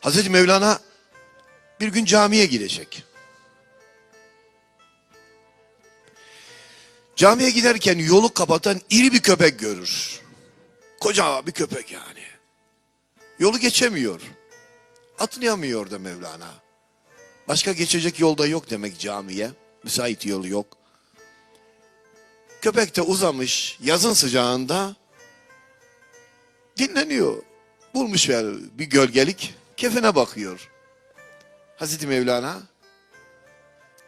Hazreti Mevlana bir gün camiye girecek. Camiye giderken yolu kapatan iri bir köpek görür. Koca bir köpek yani. Yolu geçemiyor. Atlayamıyor da Mevlana. Başka geçecek yolda yok demek camiye. Müsait yolu yok. Köpek de uzamış yazın sıcağında dinleniyor. Bulmuş ver bir gölgelik kefene bakıyor. Hazreti Mevlana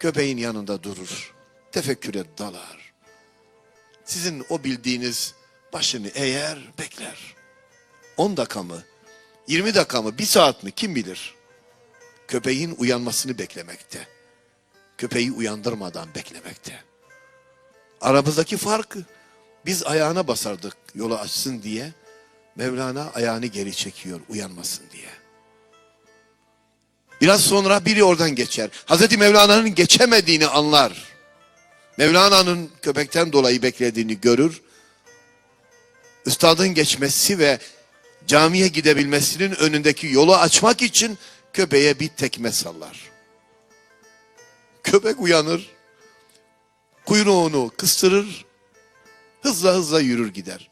köpeğin yanında durur. Tefekküre dalar. Sizin o bildiğiniz başını eğer bekler. 10 dakika mı? 20 dakika mı? Bir saat mi? Kim bilir? Köpeğin uyanmasını beklemekte. Köpeği uyandırmadan beklemekte. Aramızdaki fark biz ayağına basardık yolu açsın diye. Mevlana ayağını geri çekiyor uyanmasın diye. Biraz sonra biri oradan geçer. Hazreti Mevlana'nın geçemediğini anlar. Mevlana'nın köpekten dolayı beklediğini görür. Üstadın geçmesi ve camiye gidebilmesinin önündeki yolu açmak için köpeğe bir tekme sallar. Köpek uyanır, kuyruğunu kıstırır, hızla hızla yürür gider.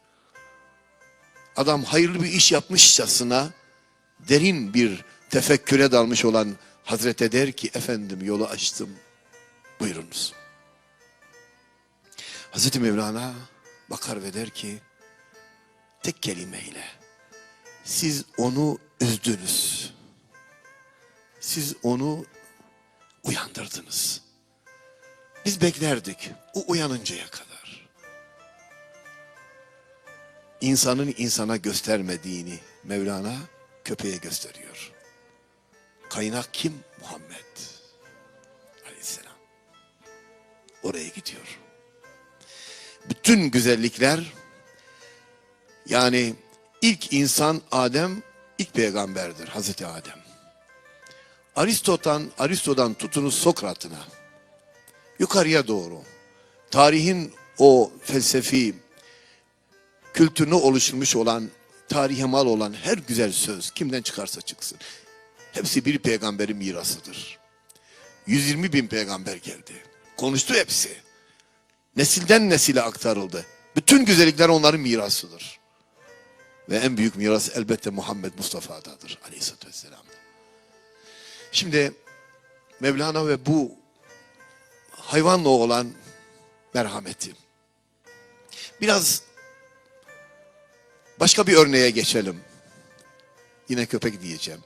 Adam hayırlı bir iş yapmışçasına derin bir tefekküre dalmış olan Hazrete der ki efendim yolu açtım buyurunuz. Hazreti Mevlana bakar ve der ki tek kelimeyle siz onu üzdünüz. Siz onu uyandırdınız. Biz beklerdik o uyanıncaya kadar. İnsanın insana göstermediğini Mevlana köpeğe gösteriyor. Kaynak kim? Muhammed Aleyhisselam. Oraya gidiyor. Bütün güzellikler yani ilk insan Adem ilk peygamberdir Hazreti Adem. Aristo'dan Aristo'dan tutunuz Sokrat'ına yukarıya doğru tarihin o felsefi kültürünü oluşturmuş olan tarihe mal olan her güzel söz kimden çıkarsa çıksın hepsi bir peygamberin mirasıdır. 120 bin peygamber geldi. Konuştu hepsi. Nesilden nesile aktarıldı. Bütün güzellikler onların mirasıdır. Ve en büyük miras elbette Muhammed Mustafa'dadır aleyhissalatü vesselam'da. Şimdi Mevlana ve bu hayvanla olan merhameti. Biraz başka bir örneğe geçelim. Yine köpek diyeceğim.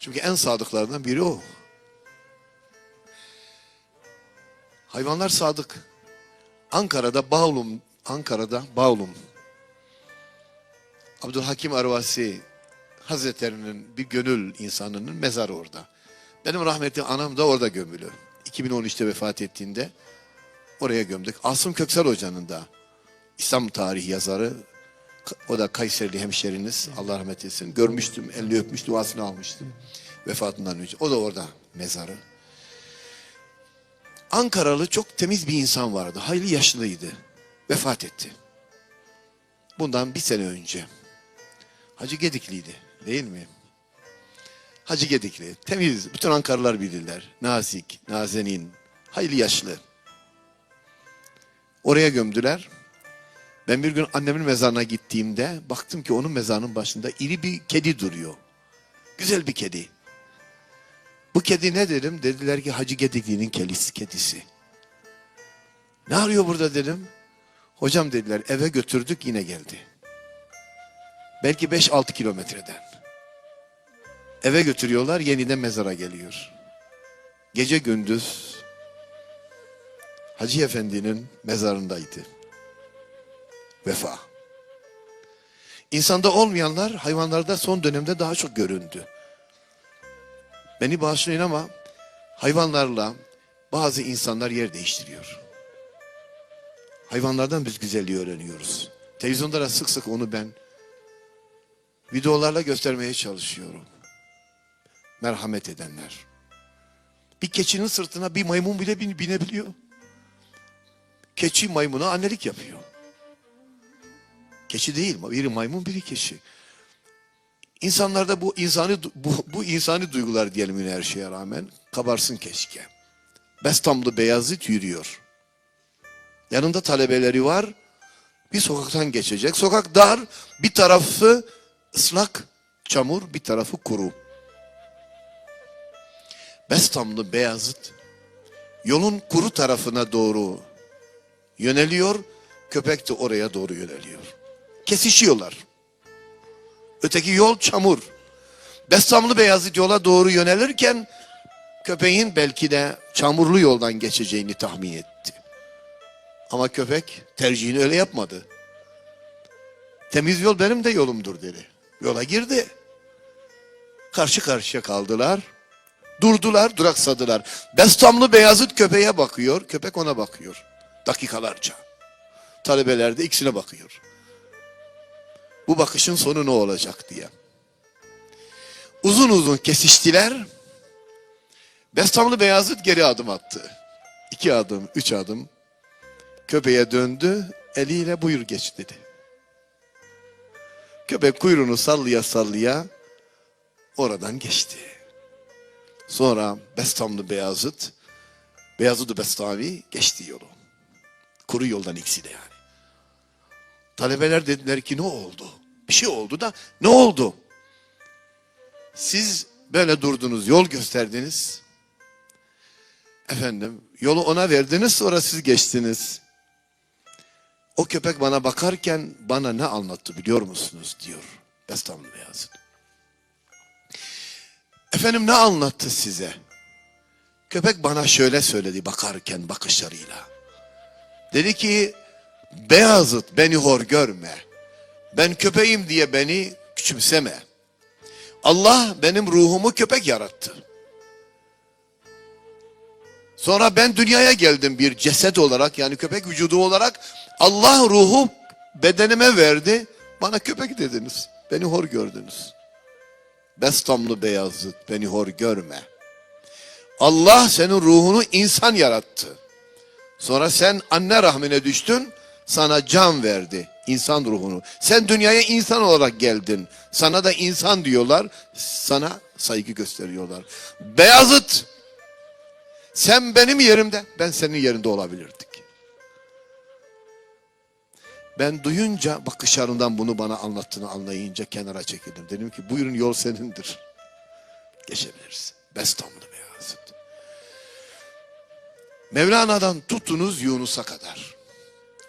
Çünkü en sadıklarından biri o. Hayvanlar sadık. Ankara'da Bağlum, Ankara'da Bağlum. Abdülhakim Arvasi Hazretlerinin bir gönül insanının mezarı orada. Benim rahmetli anam da orada gömülü. 2013'te vefat ettiğinde oraya gömdük. Asım Köksal Hoca'nın da İslam tarihi yazarı. O da Kayserili hemşeriniz. Allah rahmet etsin. Görmüştüm, elini öpmüş, duasını almıştım. Vefatından önce. O da orada mezarı. Ankaralı çok temiz bir insan vardı. Hayli yaşlıydı. Vefat etti. Bundan bir sene önce. Hacı Gedikliydi. Değil mi? Hacı Gedikli. Temiz. Bütün Ankaralılar bilirler. Nazik, nazenin. Hayli yaşlı. Oraya gömdüler. Ben bir gün annemin mezarına gittiğimde baktım ki onun mezarının başında iri bir kedi duruyor. Güzel bir kedi. Bu kedi ne dedim? Dediler ki Hacı Gedikli'nin kelisi, kedisi. Ne arıyor burada dedim. Hocam dediler eve götürdük yine geldi. Belki 5-6 kilometreden. Eve götürüyorlar yeniden mezara geliyor. Gece gündüz Hacı Efendi'nin mezarındaydı. Vefa. İnsanda olmayanlar hayvanlarda son dönemde daha çok göründü. Beni bağışlayın ama hayvanlarla bazı insanlar yer değiştiriyor. Hayvanlardan biz güzelliği öğreniyoruz. Televizyonda da sık sık onu ben videolarla göstermeye çalışıyorum. Merhamet edenler. Bir keçinin sırtına bir maymun bile bin- binebiliyor. Keçi maymuna annelik yapıyor. Keçi değil, biri maymun biri keçi. İnsanlarda bu insani bu, bu insani duygular diyelim yine her şeye rağmen kabarsın keşke. Bestamlı Beyazıt yürüyor. Yanında talebeleri var. Bir sokaktan geçecek. Sokak dar, bir tarafı ıslak, çamur, bir tarafı kuru. Bestamlı Beyazıt yolun kuru tarafına doğru yöneliyor. Köpek de oraya doğru yöneliyor. Kesişiyorlar. Öteki yol çamur. Bestamlı Beyazıt yola doğru yönelirken köpeğin belki de çamurlu yoldan geçeceğini tahmin etti. Ama köpek tercihini öyle yapmadı. Temiz yol benim de yolumdur dedi. Yola girdi. Karşı karşıya kaldılar. Durdular, duraksadılar. Bestamlı Beyazıt köpeğe bakıyor, köpek ona bakıyor. Dakikalarca. Talebeler de ikisine bakıyor. Bu bakışın sonu ne olacak diye. Uzun uzun kesiştiler. Bestamlı Beyazıt geri adım attı. İki adım, üç adım. Köpeğe döndü, eliyle buyur geç dedi. Köpek kuyruğunu sallaya sallaya oradan geçti. Sonra Bestamlı Beyazıt, Beyazıt Bestami geçti yolu. Kuru yoldan ikisi de yani. Talebeler dediler ki ne oldu? Bir şey oldu da ne oldu? Siz böyle durdunuz, yol gösterdiniz. Efendim, yolu ona verdiniz sonra siz geçtiniz. O köpek bana bakarken bana ne anlattı biliyor musunuz diyor Bestamlı Beyazıt. Efendim ne anlattı size? Köpek bana şöyle söyledi bakarken bakışlarıyla. Dedi ki Beyazıt beni hor görme. Ben köpeğim diye beni küçümseme. Allah benim ruhumu köpek yarattı. Sonra ben dünyaya geldim bir ceset olarak yani köpek vücudu olarak. Allah ruhu bedenime verdi. Bana köpek dediniz. Beni hor gördünüz. Bestamlı Beyazıt beni hor görme. Allah senin ruhunu insan yarattı. Sonra sen anne rahmine düştün. Sana can verdi insan ruhunu. Sen dünyaya insan olarak geldin. Sana da insan diyorlar. Sana saygı gösteriyorlar. Beyazıt sen benim yerimde, ben senin yerinde olabilirdik. Ben duyunca bakışlarından bunu bana anlattığını anlayınca kenara çekildim. Dedim ki buyurun yol senindir. Geçebilirsin. Bestamlı Beyazıt. Mevlana'dan tutunuz Yunus'a kadar.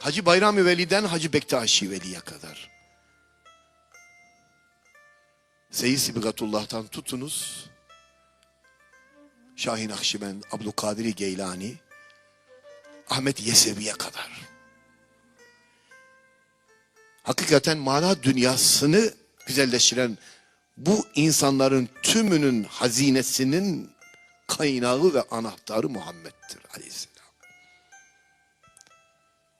Hacı Bayrami Veli'den Hacı Bektaşi Veli'ye kadar. Seyyid Sibgatullah'tan tutunuz. Şahin Akşibend, Abdülkadir Geylani, Ahmet Yesevi'ye kadar. Hakikaten mana dünyasını güzelleştiren bu insanların tümünün hazinesinin kaynağı ve anahtarı Muhammed'dir aleyhisselam.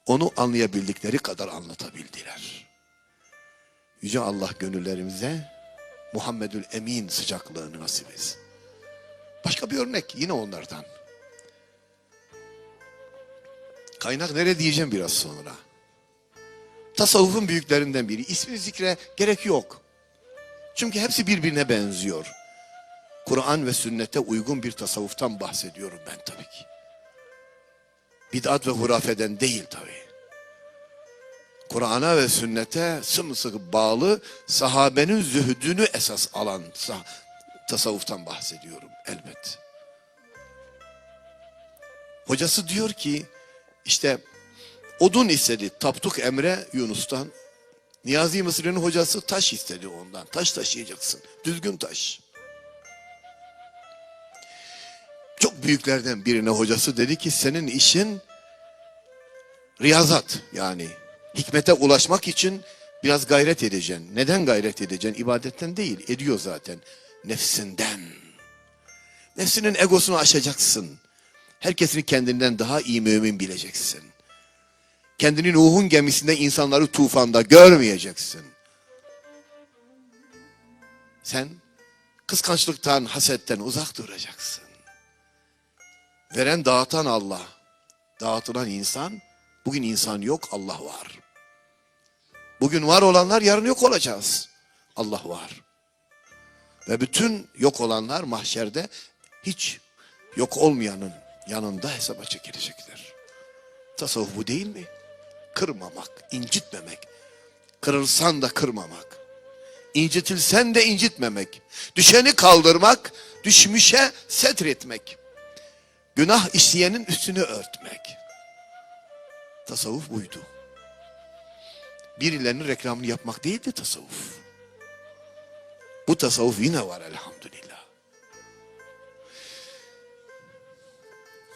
Onu anlayabildikleri kadar anlatabildiler. Yüce Allah gönüllerimize Muhammedül Emin sıcaklığını nasip etsin. Başka bir örnek yine onlardan. Kaynak nere diyeceğim biraz sonra. Tasavvufun büyüklerinden biri. İsmini zikre gerek yok. Çünkü hepsi birbirine benziyor. Kur'an ve sünnete uygun bir tasavvuftan bahsediyorum ben tabii ki. Bid'at ve hurafeden değil tabii. Kur'an'a ve sünnete sımsıkı bağlı sahabenin zühdünü esas alan tasavvuftan bahsediyorum elbet. Hocası diyor ki işte odun istedi Tapduk Emre Yunus'tan. Niyazi Mısır'ın hocası taş istedi ondan. Taş taşıyacaksın. Düzgün taş. Çok büyüklerden birine hocası dedi ki senin işin riyazat yani hikmete ulaşmak için biraz gayret edeceksin. Neden gayret edeceksin? İbadetten değil. Ediyor zaten nefsinden. Nefsinin egosunu aşacaksın. Herkesini kendinden daha iyi mümin bileceksin. Kendini Nuh'un gemisinde insanları tufanda görmeyeceksin. Sen kıskançlıktan, hasetten uzak duracaksın. Veren dağıtan Allah. Dağıtılan insan, bugün insan yok, Allah var. Bugün var olanlar yarın yok olacağız. Allah var. Ve bütün yok olanlar mahşerde hiç yok olmayanın yanında hesaba çekilecekler. Tasavvuf bu değil mi? Kırmamak, incitmemek. Kırılsan da kırmamak. İncitilsen de incitmemek. Düşeni kaldırmak, düşmüşe setretmek. Günah işleyenin üstünü örtmek. Tasavvuf buydu. Birilerinin reklamını yapmak değildi tasavvuf. Bu tasavvuf yine var elhamdülillah.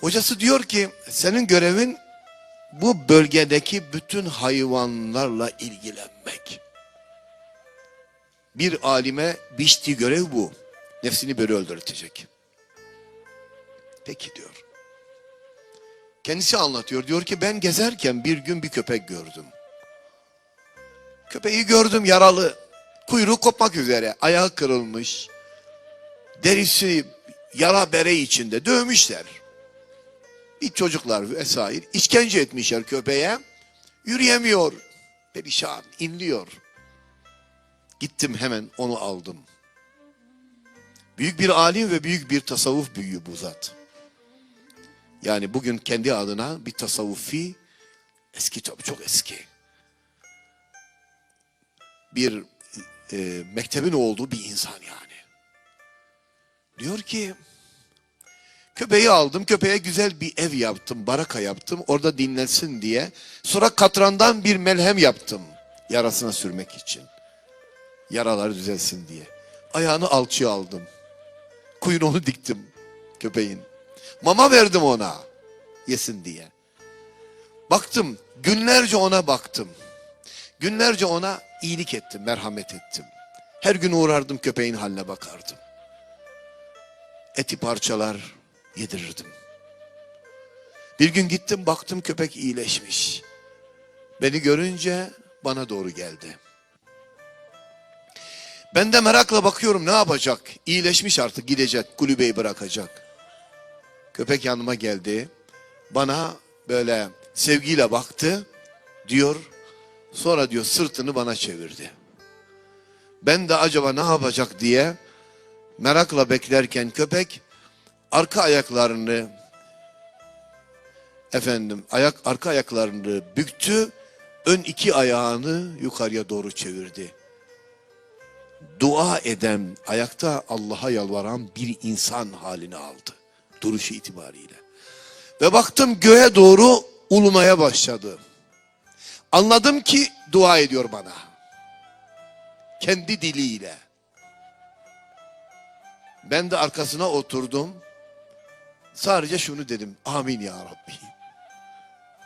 Hocası diyor ki senin görevin bu bölgedeki bütün hayvanlarla ilgilenmek. Bir alime biçtiği görev bu. Nefsini böyle öldürtecek. Peki diyor. Kendisi anlatıyor. Diyor ki ben gezerken bir gün bir köpek gördüm. Köpeği gördüm yaralı. Kuyruğu kopmak üzere. Ayağı kırılmış. Derisi yara bere içinde. Dövmüşler. Bir çocuklar vesaire. işkence etmişler köpeğe. Yürüyemiyor. Perişan. inliyor. Gittim hemen onu aldım. Büyük bir alim ve büyük bir tasavvuf büyüğü bu zat. Yani bugün kendi adına bir tasavvufi eski tabii çok eski. Bir e, mektebin olduğu bir insan yani. Diyor ki köpeği aldım köpeğe güzel bir ev yaptım baraka yaptım orada dinlensin diye. Sonra katrandan bir melhem yaptım yarasına sürmek için. Yaraları düzelsin diye. Ayağını alçıya aldım. Kuyruğunu diktim köpeğin. Mama verdim ona yesin diye. Baktım günlerce ona baktım. Günlerce ona iyilik ettim, merhamet ettim. Her gün uğrardım köpeğin haline bakardım. Eti parçalar yedirirdim. Bir gün gittim baktım köpek iyileşmiş. Beni görünce bana doğru geldi. Ben de merakla bakıyorum ne yapacak? İyileşmiş artık gidecek, kulübeyi bırakacak. Köpek yanıma geldi. Bana böyle sevgiyle baktı. Diyor sonra diyor sırtını bana çevirdi. Ben de acaba ne yapacak diye merakla beklerken köpek arka ayaklarını efendim ayak arka ayaklarını büktü. Ön iki ayağını yukarıya doğru çevirdi. Dua eden, ayakta Allah'a yalvaran bir insan halini aldı. Duruşu itibariyle. Ve baktım göğe doğru ulumaya başladı. Anladım ki dua ediyor bana. Kendi diliyle. Ben de arkasına oturdum. Sadece şunu dedim. Amin ya Rabbi.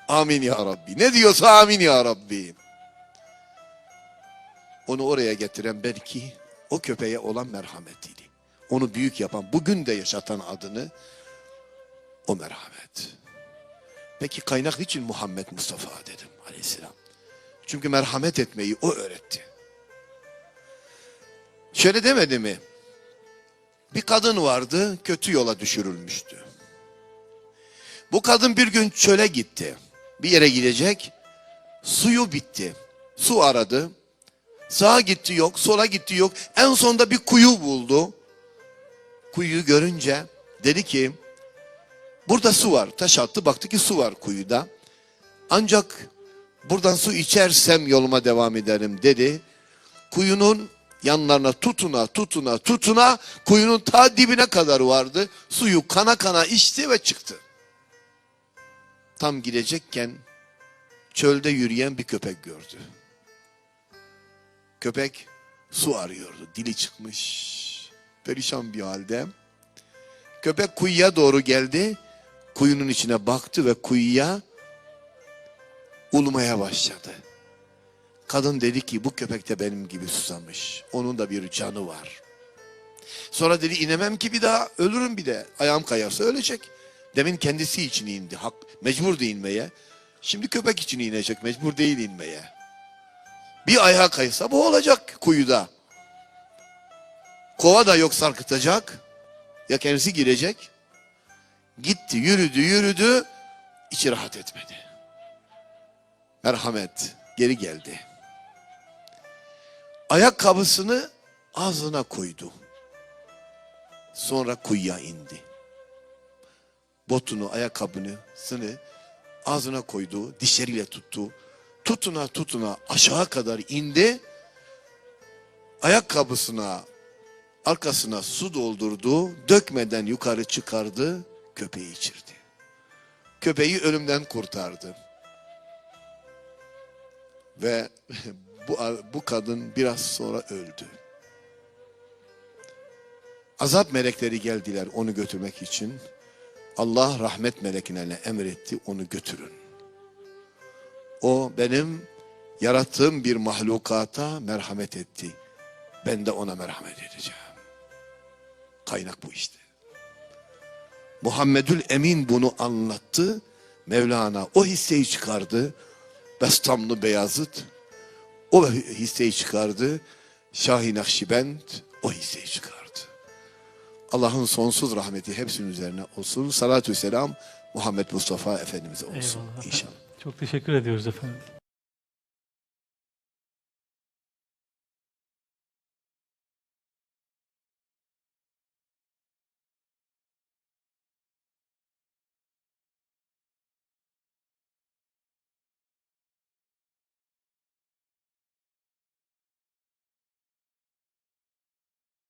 Amin ya Rabbi. Ne diyorsa amin ya Rabbi. Onu oraya getiren belki o köpeğe olan merhametiydi. Onu büyük yapan, bugün de yaşatan adını o merhamet. Peki kaynak için Muhammed Mustafa dedim aleyhisselam. Çünkü merhamet etmeyi o öğretti. Şöyle demedi mi? Bir kadın vardı, kötü yola düşürülmüştü. Bu kadın bir gün çöle gitti. Bir yere gidecek. Suyu bitti. Su aradı. Sağa gitti yok, sola gitti yok. En sonunda bir kuyu buldu. Kuyuyu görünce dedi ki burada su var. Taş attı baktı ki su var kuyuda. Ancak buradan su içersem yoluma devam ederim dedi. Kuyunun yanlarına tutuna tutuna tutuna kuyunun ta dibine kadar vardı. Suyu kana kana içti ve çıktı. Tam gidecekken çölde yürüyen bir köpek gördü. Köpek su arıyordu. Dili çıkmış. Perişan bir halde. Köpek kuyuya doğru geldi. Kuyunun içine baktı ve kuyuya ulumaya başladı. Kadın dedi ki bu köpek de benim gibi susamış. Onun da bir canı var. Sonra dedi inemem ki bir daha ölürüm bir de. Ayağım kayarsa ölecek. Demin kendisi için indi. Hak, mecbur da inmeye. Şimdi köpek için inecek. Mecbur değil inmeye. Bir ayağa kaysa bu olacak kuyuda. Kova da yok sarkıtacak. Ya kendisi girecek. Gitti yürüdü yürüdü. içi rahat etmedi. Merhamet geri geldi. Ayakkabısını ağzına koydu. Sonra kuyuya indi. Botunu, ayakkabını, sını ağzına koydu, dişleriyle tuttu. Tutuna tutuna aşağı kadar indi. Ayakkabısına, arkasına su doldurdu. Dökmeden yukarı çıkardı, köpeği içirdi. Köpeği ölümden kurtardı. Ve bu, bu kadın biraz sonra öldü. Azap melekleri geldiler onu götürmek için. Allah rahmet melekine emretti onu götürün. O benim yarattığım bir mahlukata merhamet etti. Ben de ona merhamet edeceğim. Kaynak bu işte. Muhammedül Emin bunu anlattı. Mevlana o hisseyi çıkardı. Bestamlı Beyazıt o hisseyi çıkardı. Şahin Nakşibend o hisseyi çıkardı. Allah'ın sonsuz rahmeti hepsinin üzerine olsun. Salatü selam Muhammed Mustafa Efendimiz'e olsun Eyvallah inşallah. Çok teşekkür ediyoruz efendim.